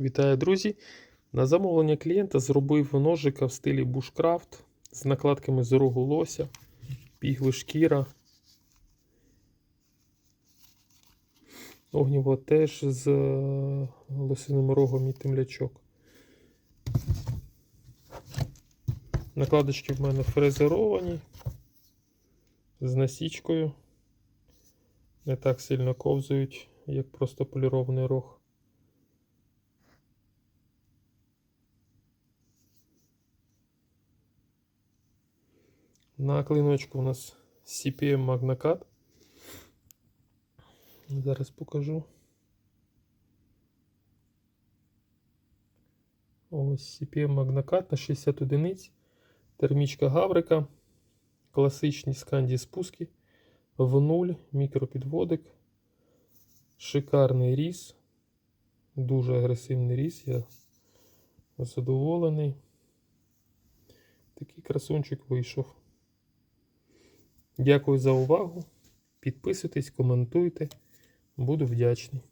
Вітаю, друзі! На замовлення клієнта зробив ножика в стилі бушкрафт з накладками з рогу лося, пігли шкіра. Огніво теж з е, лосиним рогом і темлячок. Накладочки в мене фрезеровані з насічкою. Не так сильно ковзують, як просто полірований рог. На клиночку у нас CPM Magnacat. Зараз покажу. Ось CPM Magnacat на 60 одиниць. Термічка Гаврика. Класичні сканді спуски. В нуль, мікропідводик. Шикарний різ. Дуже агресивний різ. Я задоволений. Такий красунчик вийшов. Дякую за увагу. Підписуйтесь, коментуйте. Буду вдячний.